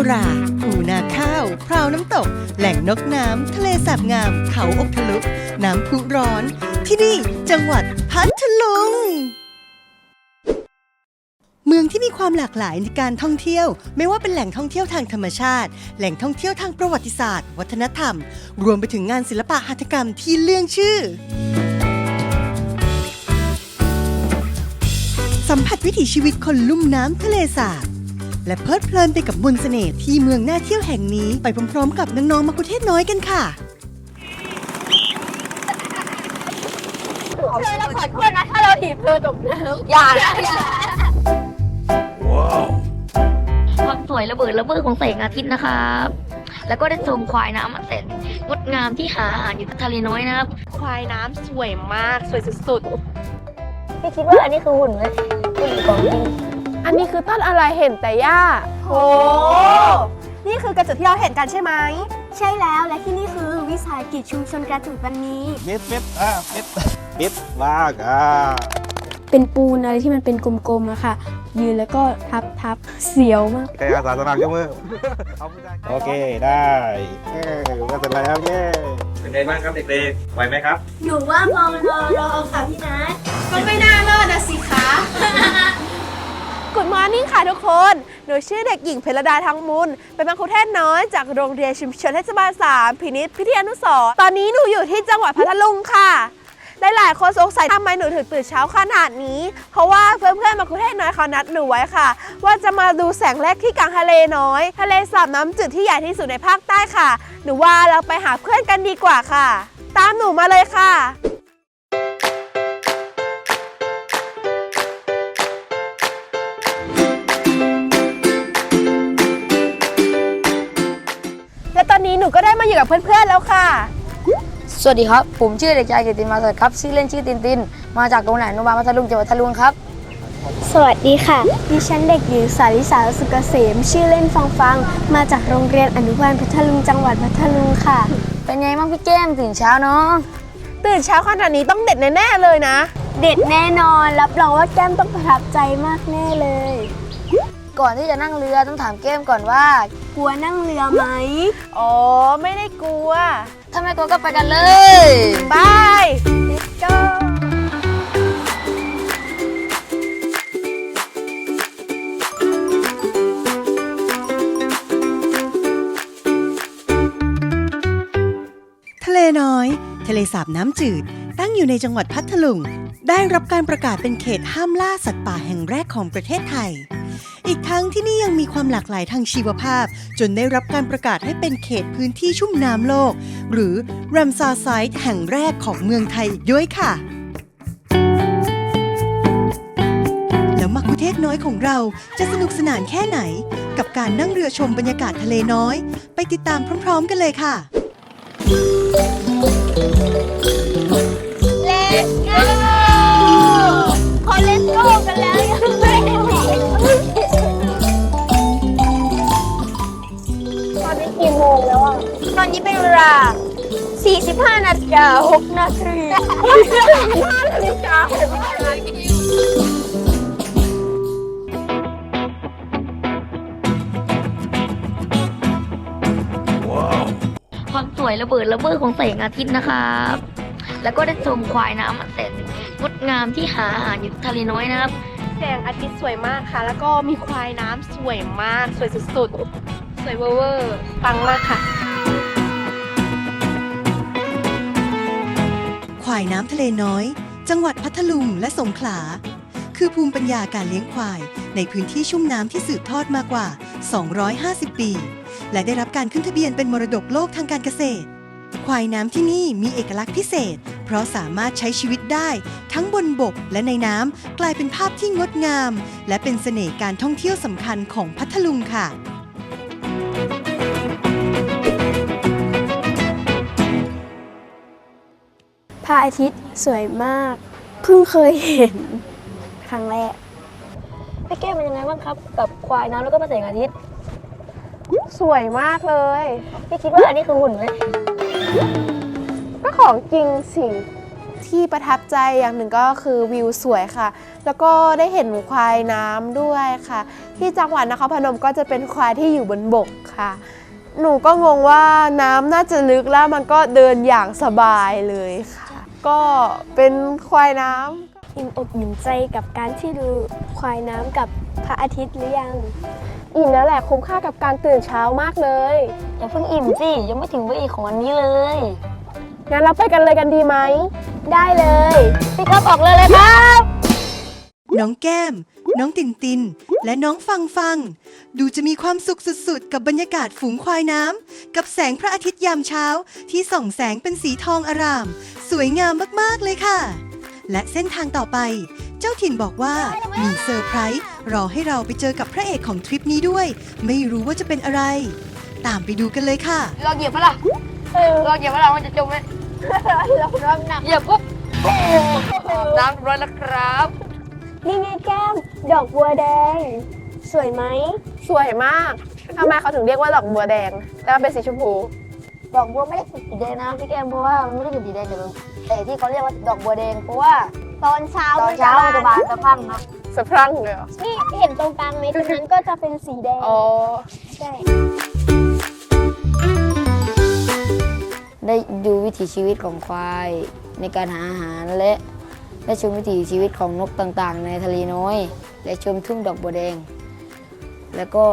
หนังโนราภูนาข้าวพราวน้ำตก แหล่งนกน้ำ ทะเลสาบงาม เขาอกทะลุ น้ำพุร้อน ที่นี่จังหวัดพัทลุง เมืองที่มีความหลากหลายในการท่องเที่ยว ไม่ว่าเป็นแหล่งท่องเที่ยวทางธรรมชาติ แหล่งท่องเที่ยวทางประวัติศาสตร์ วัฒนธรรม รวมไปถึงงานศิลปะหัตถกรรมที่เลื่องชื่อสัมผัสวิถีชีวิตคนลุ่มน้ำทะเลสาบ และเพลิดเพลินไปกับมนต์เสน่ห์ที่เมืองน่าเที่ยวแห่งนี้ไปพร้อมๆ กับน้องๆมาคุเทศน้อยกันค่ะเธอเราขอโทษนะถ้าเราถีบเธอตกน้ำอย่านะอย่าความสวยระเบิดระเบ้อของแสงอาทิตย์นะครับ แล้วก็ได้ชมควายน้ำอันแสนงดงามที่หาอาหารอยู่ทะเลน้อยนะครับ ควายน้ำสวยมากสวยสุดพี่คิดว่าอันนี้คือหุ่นไหมหุ่นของจริงๆ อันนี้คือต้นอะไรเห็นแต่หญ้าโอ้นี่คือกระจุดที่เราเห็นกันใช่ไหม ใช่แล้วและที่นี่คือวิสาหกิจชุมชนกระจุดวันนี้เม็ดเม็ดอะเม็ดเม็ดมากอะเป็นปูนอะไรที่มันเป็นกลมๆอะค่ะ ยืนแล้วก็ทับทับเสียวมากแกอาสาสมัครยกมือเอาไม่ได้โอเคได้เอ้ยไม่เป็นไรครับเย้เป็นไงบ้างครับเด็กๆไหวไหมครับหนูว่ามองรอรอค่ะพี่นัทก็ไม่น่ารอดนะสิคะ กุดมอร์นิ่งค่ะทุกคน หนูชื่อเด็กหญิงเพลดาทั้งมุนเป็นมังคุเทศน้อยจากโรงเรียนชุมชนเทศบาล3พินิษพิทยานุสร์ตอนนี้หนูอยู่ที่จังหวัดพัทลุงค่ะหลายๆคนสงสัยทำไมหนูถึงตื่นเช้าขนาดนี้ เพราะว่าเพื่อนๆมังคุเทศน้อยเขานัดหนูไว้ค่ะ ว่าจะมาดูแสงแรกที่กลางทะเลน้อย ทะเลสาบน้ำจืดที่ใหญ่ที่สุดในภาคใต้ค่ะ หนูว่าเราไปหาเพื่อนกันดีกว่าค่ะ ตามหนูมาเลยค่ะ หนูก็ได้มาอยู่กับเพื่อนๆแล้วค่ะ สวัสดีครับ ผมชื่อเด็กชายกิติมาเสดครับ ชื่อเล่นชื่อตินติน มาจากโรงเรียนอนุบาลพัทลุงจังหวัดพัทลุงครับ สวัสดีค่ะ ดิฉันเด็กหญิงสาริสาสุกเกษม ชื่อเล่นฟังฟัง มาจากโรงเรียนอนุบาลพัทลุงจังหวัดพัทลุงค่ะ เป็นไงบ้างพี่แก้มตื่นเช้าเนาะ ตื่นเช้าขนาดนี้ต้องเด็ดแน่ๆเลยนะ เด็ดแน่นอน รับรองว่าแก้มต้องประทับใจมากแน่เลย ก่อนที่จะนั่งเรือต้องถามแก้มก่อนว่า กลัวนั่งเรือไหม อ๋อ ไม่ได้กลัว ถ้าไม่กลัวก็ไปกันเลยบาย Let's go ทะเลน้อย ทะเลสาบน้ำจืด ตั้งอยู่ในจังหวัดพัทลุง ได้รับการประกาศเป็นเขตห้ามล่าสัตว์ป่าแห่งแรกของประเทศไทย อีกทั้งที่นี่ยังมีความหลากหลายทางชีวภาพ จนได้รับการประกาศให้เป็นเขตพื้นที่ชุ่มน้ำโลก หรือ Ramsar Site แห่งแรกของเมืองไทยอีกด้วยค่ะแล้วมักคุเทศน้อยของเราจะสนุกสนานแค่ไหน กับการนั่งเรือชมบรรยากาศทะเลน้อย ไปติดตามพร้อม ๆ กันเลยค่ะ Let's go พอ Let's go กันแล้ว 45นาฬิกา6นาทีนาฬิกาเห็นไหมความสวยระเบิดระเบ้อของแสงอาทิตย์นะครับ แล้วก็ได้ชมควายน้ำอันแสนงดงามที่หาอาหารอยู่ทะเลน้อยนะครับ แสงอาทิตย์สวยมากค่ะ แล้วก็มีควายน้ำสวยมาก สวยสุดๆ สวยเวอร์ๆปังมากค่ะ ควายน้ำทะเลน้อย จังหวัดพัทลุงและสงขลา คือภูมิปัญญาการเลี้ยงควาย ในพื้นที่ชุ่มน้ำที่สืบทอดมากว่า 250 ปี และได้รับการขึ้นทะเบียนเป็นมรดกโลกทางการเกษตร ควายน้ำที่นี่มีเอกลักษณ์พิเศษ เพราะสามารถใช้ชีวิตได้ทั้งบนบกและในน้ำกลายเป็นภาพที่งดงาม และเป็นเสน่ห์การท่องเที่ยวสำคัญของพัทลุงค่ะ ระอาทิตย์สวยมาก เพิ่งเคยเห็นครั้งแรกพี่แก้มเป็นยังไงบ้างครับ กับควายน้ำแล้วก็แสงอาทิตย์ สวยมากเลย พี่คิดว่าอันนี้คือหุ่นไหมก็ของจริงสิที่ประทับใจอย่างหนึ่งก็คือวิวสวยค่ะ แล้วก็ได้เห็นควายน้ำด้วยค่ะ ที่จังหวัดนครพนมก็จะเป็นควายที่อยู่บนบกค่ะ หนูก็งงว่าน้ำน่าจะลึกแล้วมันก็เดินอย่างสบายเลยค่ะ ก็เป็นควายน้ำอิ่มอกอิ่มใจกับการที่ดูควายน้ำกับพระอาทิตย์หรือยัง อิ่มแล้วแหละคุ้มค่ากับการตื่นเช้ามากเลยอย่าเพิ่งอิ่มสิยังไม่ถึงวันอีกของวันนี้เลยงั้นเราไปกันเลยกันดีไหม ได้เลยพี่ครับออกเลยเลยครับ น้องแก้ม น้องตินติน และน้องฟังฟัง ดูจะมีความสุขสุดๆ กับบรรยากาศฝูงควายน้ำ กับแสงพระอาทิตย์ยามเช้า ที่ส่องแสงเป็นสีทองอาราม สวยงามมากๆเลยค่ะ และเส้นทางต่อไป เจ้าถิ่นบอกว่ามีเซอร์ไพรส์รอให้เราไปเจอกับพระเอกของทริปนี้ด้วย ไม่รู้ว่าจะเป็นอะไร ตามไปดูกันเลยค่ะเราเหยียบปะล่ะเราเหยียบปะล่ะมันจะจมไหมเราเริ่มหนักเหยียบปุ๊บน้ำร้อยแล้วครับ นี่ไงแก้ม ดอกบัวแดง สวยไหม สวยมากทำไมเขาถึงเรียกว่าดอกบัวแดง แล้วมันเป็นสีชมพู ดอกบัวไม่ได้เป็นสีแดงนะพี่แก้มเพราะว่ามันไม่ได้เป็นสีแดงแต่มันแต่ที่เขาเรียกว่าดอกบัวแดงเพราะว่าตอนเช้าตอนเช้ามันจะบานสะพรั่งครับสะพรั่งเลยเหรอนี่เห็นตรงกลางไหมตรงนั้นก็จะเป็นสีแดงอ๋อใช่ได้ดูวิถีชีวิตของควายในการหาอาหารและ ได้ชมวิถีชีวิตของนกต่างๆ ในทะเลน้อย และชมทุ่งดอกบัวแดง แล้วก็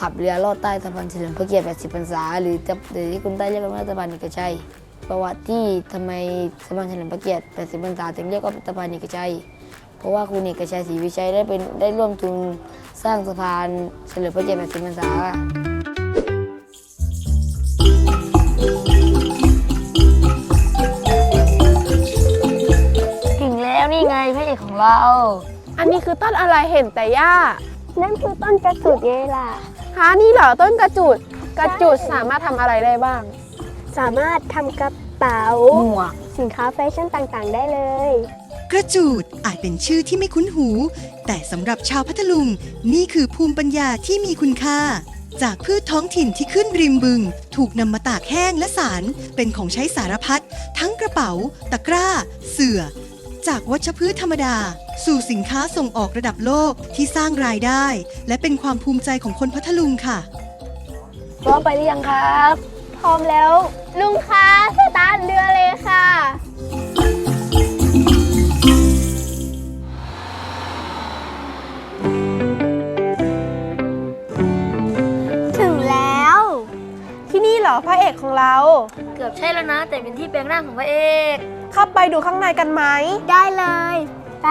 ขับเรือลอดใต้สะพานเฉลิมพระเกียรติ 80 พรรษา หรือจะหรือที่คุณใต้เรียกกันว่าสะพานเอกชัย ประวัติที่ทำไมสะพานเฉลิมพระเกียรติ 80 พรรษาถึงเรียกว่าสะพานเอกชัย เพราะว่าคุณเอกชัยศรีวิชัยได้เป็นได้ร่วมทุนสร้างสะพานเฉลิมพระเกียรติ 80 พรรษา นี่ไงพระเอกของเรา อันนี้คือต้นอะไรเห็นแต่หญ้านั่นคือต้นกระสุดไงล่ะ ฮะนี่เหรอต้นกระจุด กระจุดสามารถทำอะไรได้บ้าง สามารถทำกระเป๋า หมวก สินค้าแฟชั่นต่างๆ ได้เลย กระจูดอาจเป็นชื่อที่ไม่คุ้นหู แต่สำหรับชาวพัทลุง นี่คือภูมิปัญญาที่มีคุณค่า จากพืชท้องถิ่นที่ขึ้นริมบึง ถูกนำมาตากแห้งและสาร เป็นของใช้สารพัดทั้งกระเป๋า ตะกร้า เสื่อ จากวัชพืชธรรมดา สู่สินค้าส่งออกระดับโลกที่สร้างรายได้ และเป็นความภูมิใจของคนพัทลุงค่ะ พร้อมไปหรือยังครับ พร้อมแล้ว ลุงคะสตาร์ทเรือเลยค่ะ เหรอพระเอกของเรา เกือบใช่แล้วนะ แต่เป็นที่แปลงร่างของพระเอก เข้าไปดูข้างในกันไหม ได้เลย ไป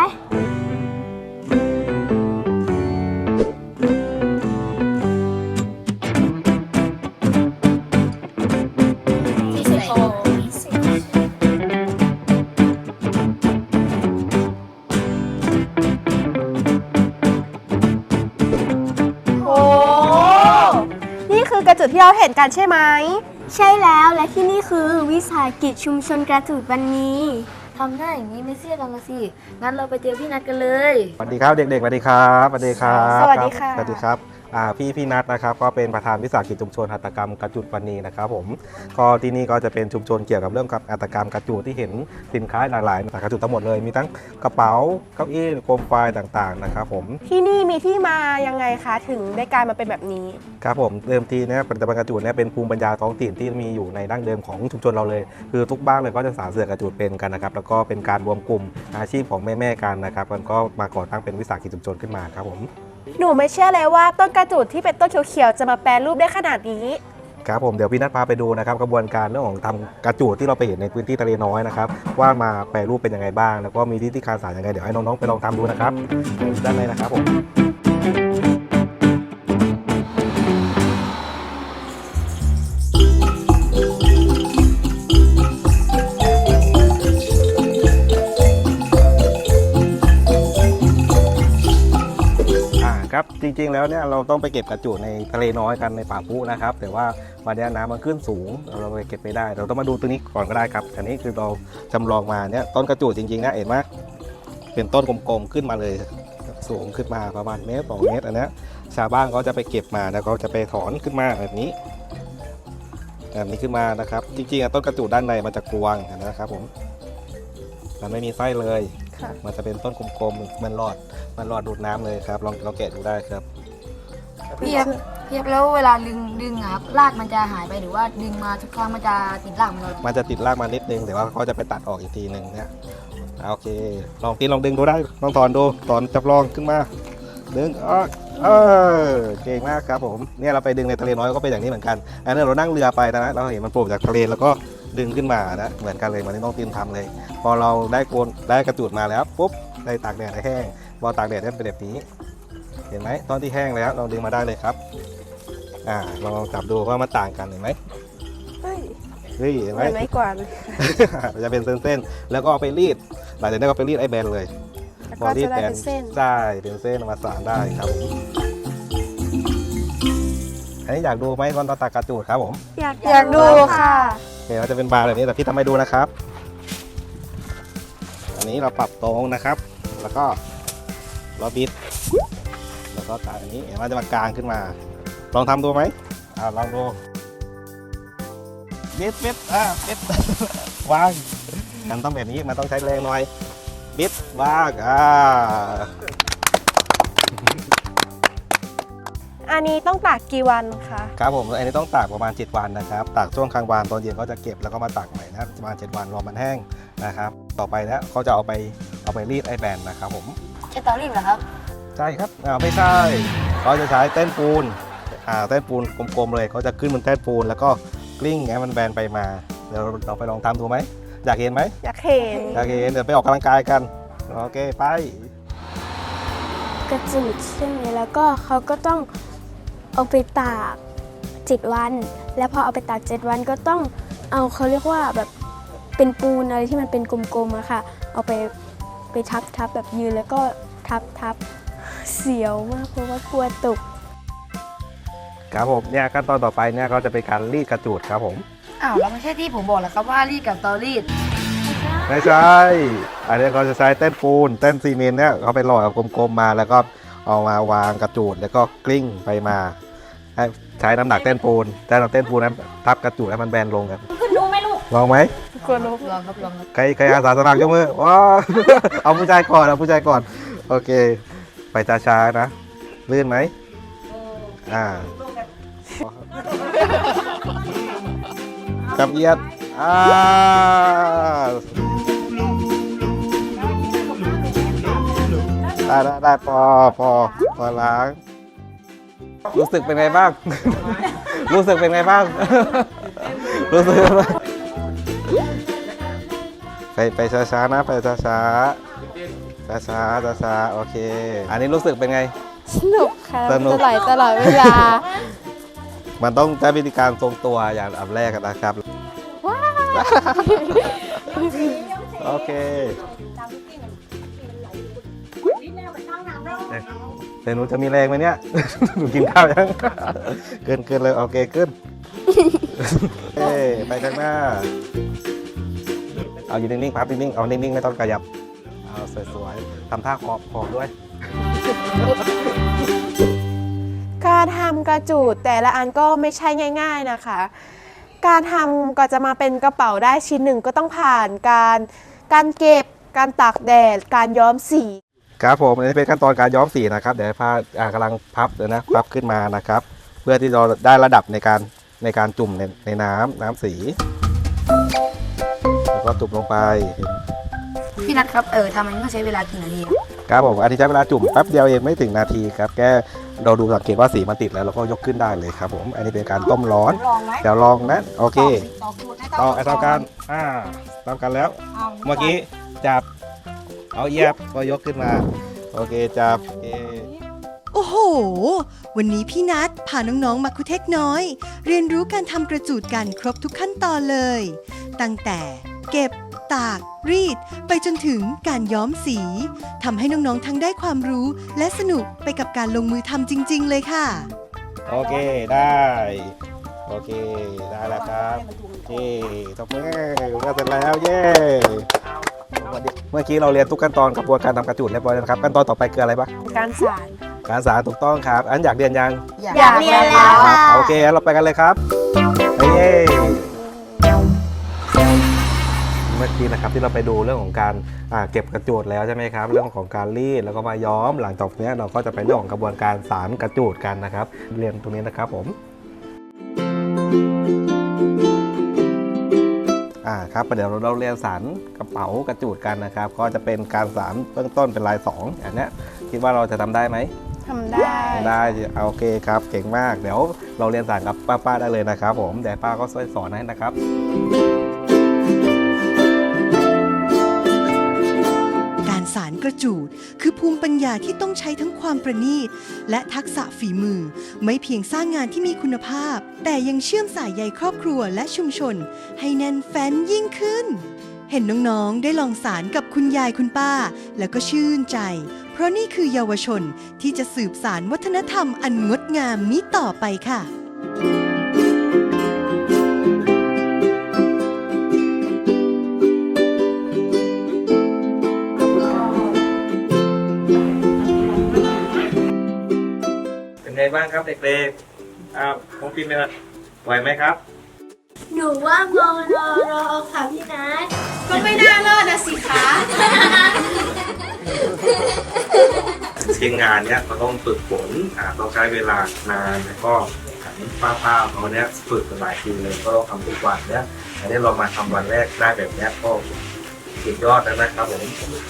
ห็นกันใช่ไหม ใช่แล้วและที่นี่คือวิสาหกิจชุมชนกระจุดวันนี้ทำได้อย่างนี้ไม่เชื่อกันละสิ งั้นเราไปเจอพี่นัดกันเลย สวัสดีครับเด็กๆสวัสดีครับสวัสดีครับสวัสดีค่ะ สวัสดีครับอ่า พี่พี่นัทนะครับก็เป็นประธานวิสาหกิจชุมชนหัตถกรรมกระจุดวันนี้นะครับผมก็ที่นี่ก็จะเป็นชุมชนเกี่ยวกับเรื่องกับหัตถกรรมกระจุดที่เห็นสินค้าหลากหลายจากกระจุดทั้งหมดเลยมีทั้งกระเป๋าเก้าอี้โคมไฟต่างๆนะครับผมที่นี่มีที่มายังไงคะถึงได้กลายมาเป็นแบบนี้ครับผมเดิมทีเนี่ยผลิตภัณฑ์กระจุดเนี่ยเป็นภูมิปัญญาท้องถิ่นที่มีอยู่ในดั้งเดิมของชุมชนเราเลย คือทุกบ้านเลยก็จะสานเสือกระจุดเป็นกันนะครับแล้วก็เป็นการรวมกลุ่มอาชีพของแม่ๆกันนะครับมันก็มาก่อตั้งเป็นวิสาหกิจชุมชนขึ้นมาครับผม หนูไม่เชื่อเลยว่าต้นกระจูดที่เป็นต้นเขียวๆจะมาแปรรูปได้ขนาดนี้ครับผมเดี๋ยวพี่นัทพาไปดูนะครับกระบวนการเรื่องของทำกระจูดที่เราไปเห็นในพื้นที่ทะเลน้อยนะครับว่ามาแปรรูปเป็นยังไงบ้าง แล้วก็มีที่ที่การสารยังไงเดี๋ยวให้น้องๆไปลองทำดูนะครับด้านในนะครับผม จริงๆ แล้วเนี่ยเราต้องไปเก็บกระจูดในทะเลน้อยกันในป่าพุนะครับ แต่ว่าวันนี้น้ำมันขึ้นสูง เราไปเก็บไม่ได้ เราต้องมาดูตัวนี้ก่อนก็ได้ครับอันนี้คือเราจำลองมาเนี่ยต้นกระจูดจริงๆนะเห็นไหมเป็นต้นกลมๆขึ้นมาเลยสูงขึ้นมาประมาณเมตรสองเมตรอันนี้ชาวบ้านเขาจะไปเก็บมาแล้วเขาจะไปถอนขึ้นมาแบบนี้แบบนี้ขึ้นมานะครับ จริงๆต้นกระจูดด้านในมันจะกรวงนะครับผมมันไม่มีไส้เลย ค่ะ มันจะเป็นต้นกลมๆ มันหลอด มันหลอดดูดน้ำเลยครับ ลองลองแกะดูได้ครับ พี่ครับพี่ครับแล้วเวลาดึงดึงอะครับรากมันจะหายไปหรือว่าดึงมาทุกครั้งมันจะติดรากมันเลยมันจะติดรากมานิดนึงแต่ว่าเขาจะไปตัดออกอีกทีหนึ่งเนี่ยอ่าโอเค ลองตีลองดึงดูได้ ลองถอนดู ถอนจับลองขึ้นมา ดึงออกเออเก่งมากครับผม เนี่ยเราไปดึงในทะเลน้อยก็เป็นอย่างนี้เหมือนกัน อันนี้เรานั่งเรือไปนะ เราเห็นมันโผล่จากทะเลแล้วก็ ดึงขึ้นมานะเหมือนกันเลยเหมือนที่น้องตีนทำเลย พอเราได้โกนได้กระจุดมาแล้วปุ๊บได้ตากแดดได้แห้งพอตากแดดได้เป็นแบบนี้ เห็นไหมตอนที่แห้งแล้วเราดึงมาได้เลยครับอ่าลองจับดูว่ามันต่างกันเห็นไหมเฮ้ยเฮ้ยเห็นไหมเหมือนไม้กวาดเลยมันจะเป็นเส้นๆแล้วก็เอาไปรีดหลังจากนั้นก็ไปรีดไอ้แบนเลยแล้วก็จะได้เป็นเส้นใช่เป็นเส้นเอามาสานได้ครับผมอันนี้อยากดูไหมตอนตอนตักกระจูดครับผม อยากอยากดูค่ะ เดี๋ยจะเป็นบาร์แบบนี้แต่พี่ทำให้ดูนะครับ อันนี้เราปรับตรงนะครับ แล้วก็เราบิด แล้วก็ตากอันนี้เห็นว่าจะมากลางขึ้นมา ลองทำดูไหมอ่าลองดูบิดบิดอ่าบิดวางมันต้องแบบนี้มันต้องใช้แรงหน่อยบิดวางอ่า อันนี้ต้องตากกี่วันคะครับผมอันนี้ต้องตากประมาณ 7 วันนะครับ ตากช่วงกลางวันตอนเย็นก็จะเก็บแล้วก็มาตากใหม่นะครับประมาณ 7 วันรอมันแห้งนะครับ ต่อไปแล้วเขาจะเอาไปเอาไปรีดไอแบนนะครับผมใช้เตารีดเหรอครับใช่ครับอ่าไม่ใช่เขาจะใช้เต้นปูนอ่าเต้นปูนกลมๆเลยเขาจะขึ้นบนเต้นปูน แล้วก็กลิ้งให้มันแบนไปมาเดี๋ยวเราไปลองทำดูไหมอยากเห็นไหมอยากเห็นอยากเห็นเดี๋ยวไปออกกำลังกายกันโอเคไปกระจุดใช่ไหมแล้วก็เขาก็ต้อง เอาไปตากเจ็ดวัน แล้วพอเอาไปตากเจ็ดวันก็ต้องเอาเขาเรียกว่าแบบเป็นปูนอะไรที่มันเป็นกลมๆอะค่ะ เอาไปไปทับทับแบบยืนแล้วก็ทับทับเสียวมากเพราะว่ากลัวตกครับผมเนี่ยขั้นตอนต่อไปเนี่ยเขาจะเป็นการรีดกระจูดครับผมอ้าวแล้วไม่ใช่ที่ผมบอกเหรอครับว่ารีดกับเตารีดไม่ใช่ อันนี้เขาจะใช้เต้นปูนเต้นซีเมนต์เนี่ยเขาไปหล่อกับกลมๆมาแล้วก็เอามาวางกระจูดแล้วก็กลิ้งไปมา ให้ใช้น้ำหนักเต้นปูนใช้น้ำหนักเต้นปูนนั้นทับกระจูดให้มันแบนลงครับลองไหมกลัวลบลองครับลองครับใครใครอาสาสมัครยกมือว้าว เอาผู้ชายก่อนเอาผู้ชายก่อน โอเค ไปช้าๆนะลื่นไหมอ่ากับเอียดอ่าได้ได้ได้พอพอพอล้าง รู้สึกเป็นไงบ้าง รู้สึกเป็นไงบ้าง รู้สึกเป็นไงบ้างไปไปช้าๆนะไปช้าๆช้าช้าช้าช้าๆโอเค อันนี้รู้สึกเป็นไง สนุกค่ะสนุก ตลอดตลอดเวลา มันต้องใช้วิธีการทรงตัวอย่างอันแรกนะครับโอเคเดี๋ ยวหนูจะมีแรงไหมเนี่ย หนูกินข้าวยัง เกินเกินเลยโอเคขึ้นเอ้ยไปข้างหน้า เอาอยู่นิ่งๆพับนิ่งๆ เอานิ่งๆ ไม่ต้องขยับ เอาสวยๆทำท่าขอบขอบด้วย การทำกระจูดแต่ละอันก็ไม่ใช่ง่าย ๆนะคะ การทำก็จะมาเป็นกระเป๋าได้ชิ้นหนึ่งก็ต้องผ่านการการเก็บ การตากแดด การย้อมสี ครับผมอันนี้เป็นขั้นตอนการย้อมสีนะครับ เดี๋ยวให้ผ้าอ่ากำลังพับเลยนะพับขึ้นมานะครับ เพื่อที่เราได้ระดับในการในการจุ่มในในน้ำน้ำสี แล้วก็จุ่มลงไป พี่นัทครับ เออทำมันก็ใช้เวลากี่นาทีครับครับผมอันนี้ใช้เวลาจุ่มแป๊บเดียวเองไม่ถึงนาทีครับแค่เราดูสังเกตว่าสีมันติดแล้วเราก็ยกขึ้นได้เลยครับผม อันนี้เป็นการต้มร้อน ลองไหมเดี๋ยวลองนะโอเค ต่อสูตรให้ต่อไอ้เท่ากันอ่าเท่ากันแล้วเมื่อกี้จับ เอาเหยียบก็ยกขึ้นมา โอเคจับโอเคโอ้โห วันนี้พี่นัทพาน้องๆมาคุเทศน้อย เรียนรู้การทำกระจูดกันครบทุกขั้นตอนเลย ตั้งแต่เก็บ ตาก รีด ไปจนถึงการย้อมสีทำให้น้องๆทั้งได้ความรู้และสนุกไปกับการลงมือทำจริง ๆ เลยค่ะ โอเคได้ โอเคได้แล้วครับเย้ตบมือก็เสร็จแล้วเย้ เมื่อกี้เราเรียนทุกขั้นตอนกระบวนการทำกระจุดเรียบร้อยแล้วนะครับขั้นตอนต่อไปคืออะไรบ้างการสานการสารถูกต้องครับ อันอยากเรียนยังอยากเรียนแล้วค่ะโอเคงั้นเราไปกันเลยครับเย้เมื่อกี้นะครับที่เราไปดูเรื่องของการอ่าเก็บกระจูดแล้วใช่ไหมครับเรื่องของการรีดแล้วก็มาย้อมหลังจากนี้เราก็จะไปเรื่องของกระบวนการสารกระจูดกันนะครับ เรียนตรงนี้นะครับผม ครับประเดี๋ยวเราเรียนสารกระเป๋ากระจูดกันนะครับ ก็จะเป็นการสารเบื้องต้นเป็นลายสองอันเนี้ยคิดว่าเราจะทำได้ไหมทำได้ ได้เอาโอเคครับ เก่งมาก เดี๋ยวเราเรียนสารกับป้าๆได้เลยนะครับ ผมเดี๋ยวป้าก็ช่วยสอนให้นะครับ สารกระจูด คือภูมิปัญญาที่ต้องใช้ทั้งความประณีต และทักษะฝีมือ ไม่เพียงสร้างงานที่มีคุณภาพ แต่ยังเชื่อมสายใยครอบครัวและชุมชน ให้แน่นแฟ้นยิ่งขึ้น เห็นน้องๆ ได้ลองสารกับคุณยายคุณป้า แล้วก็ชื่นใจ เพราะนี่คือเยาวชนที่จะสืบสารวัฒนธรรมอันงดงามนี้ต่อไปค่ะ บ้างครับเด็กๆอ้าวคงพิมพ์ไหมครับไหวไหมครับ หนูว่ามอรอรอค่ะพี่นัทก็ไม่น่ารอดนะสิคะจริงงานเนี้ยเราต้องฝึกฝนอ่าต้องใช้เวลานานแล้วก็ป้าป้าๆเขาเนี้ยฝึกกันหลายปีเลยก็ต้องทำทุกวันเนี้ยอันนี้เรามาทำวันแรกได้แบบเนี้ยก็สุดยอดแล้วนะครับผม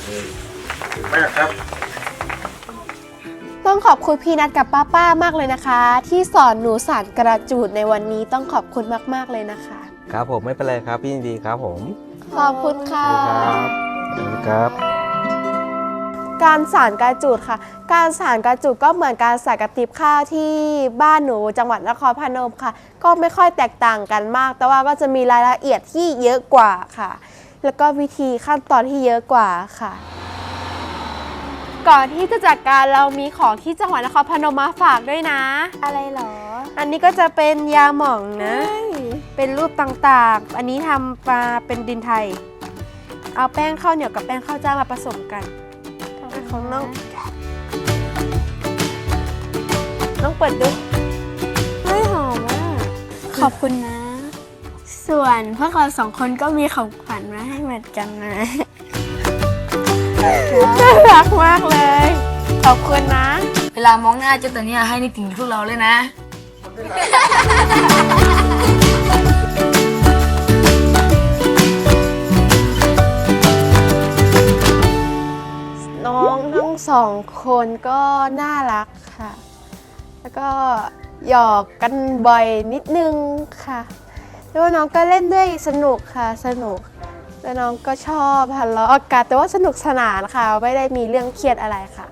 อืมขอบคุณมากครับ ต้องขอบคุณพี่นัทกับป้าป้ามากเลยนะคะ ที่สอนหนูสารกระจูดในวันนี้ต้องขอบคุณมากๆเลยนะคะ ครับผมไม่เป็นไรครับพี่ยินดีครับผมขอบคุณค่ะ สวัสดีครับสวัสดีครับการสารกระจูดค่ะ การสารกระจูดก็เหมือนการใส่กระติบข้าวที่บ้านหนูจังหวัดนครพนมค่ะ ก็ไม่ค่อยแตกต่างกันมาก แต่ว่าก็จะมีรายละเอียดที่เยอะกว่าค่ะ แล้วก็วิธีขั้นตอนที่เยอะกว่าค่ะ ก่อนที่จะจัดการเรามีของที่จังหวัดนครพนมมาฝากด้วยนะ อะไรเหรอ อันนี้ก็จะเป็นยาหม่องนะ เป็นรูปต่างๆ อันนี้ทำมาเป็นดินไทย เอาแป้งข้าวเหนียวกับแป้งข้าวเจ้ามาผสมกันของน้องน้องเปิดดูเฮ้ยหอมอะขอบคุณนะ ส่วนพวกเราสองคนก็มีของขวัญมาให้เหมือนกันนะ น่ารักมากเลย ขอบคุณนะ เวลามองหน้าเจ้าตัวเนี้ยให้นึกถึงพวกเราเลยนะ น้องทั้งสองคนก็น่ารักค่ะ แล้วก็หยอกกันบ่อยนิดนึงค่ะแล้วน้องก็เล่นด้วยสนุกค่ะ สนุก แล้วน้องก็ชอบทะเลาะกันแต่ว่าสนุกสนานค่ะ ไม่ได้มีเรื่องเครียดอะไรค่ะ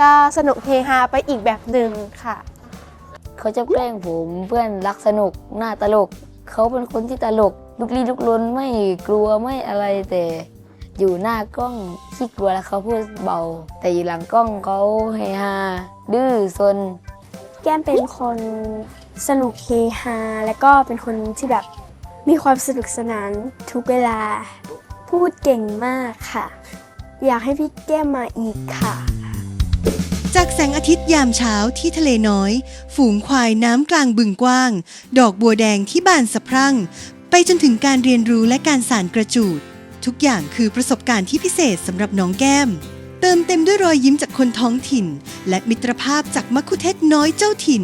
ก็สนุกเฮฮาไปอีกแบบหนึ่งค่ะ เขาจะแกล้งผมเพื่อนรักสนุกหน้าตลก เขาเป็นคนที่ตลกลุกลี้ลุกลนไม่กลัวไม่อะไรแต่อยู่หน้ากล้องขี้กลัวแล้วเขาพูดเบา แต่อยู่หลังกล้องเขาเฮฮาดื้อซน แก้มเป็นคนสนุกเฮฮาแล้วก็เป็นคนที่แบบ มีความสนุกสนานทุกเวลา พูดเก่งมากค่ะ อยากให้พี่แก้มมาอีกค่ะ จากแสงอาทิตย์ยามเช้าที่ทะเลน้อย ฝูงควายน้ำกลางบึงกว้าง ดอกบัวแดงที่บานสะพรั่ง ไปจนถึงการเรียนรู้และการสารกระจูด ทุกอย่างคือประสบการณ์ที่พิเศษสำหรับน้องแก้ม เติมเต็มด้วยรอยยิ้มจากคนท้องถิ่น และมิตรภาพจากมัคคุเทศก์น้อยเจ้าถิ่น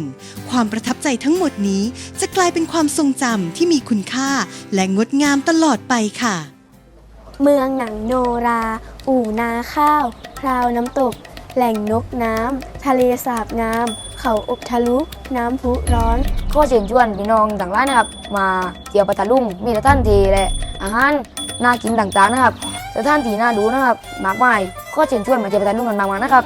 ความประทับใจทั้งหมดนี้จะกลายเป็นความทรงจำที่มีคุณค่า และงดงามตลอดไปค่ะ เมืองหนังโนรา อู่นาข้าวพราวน้ำตก แหล่งนกน้ำทะเลสาบงาม เขาอบทะลุ น้ำพุร้อน ก็เชิญชวนพี่น้องต่างร้านนะครับ มาเที่ยวปัทลุงมีสถานที่และอาหารน่ากินต่างๆนะครับ สถานที่น่าดูนะครับมากมายก็เชิญชวนมาเที่ยวปัทลุงกันมากๆนะครับ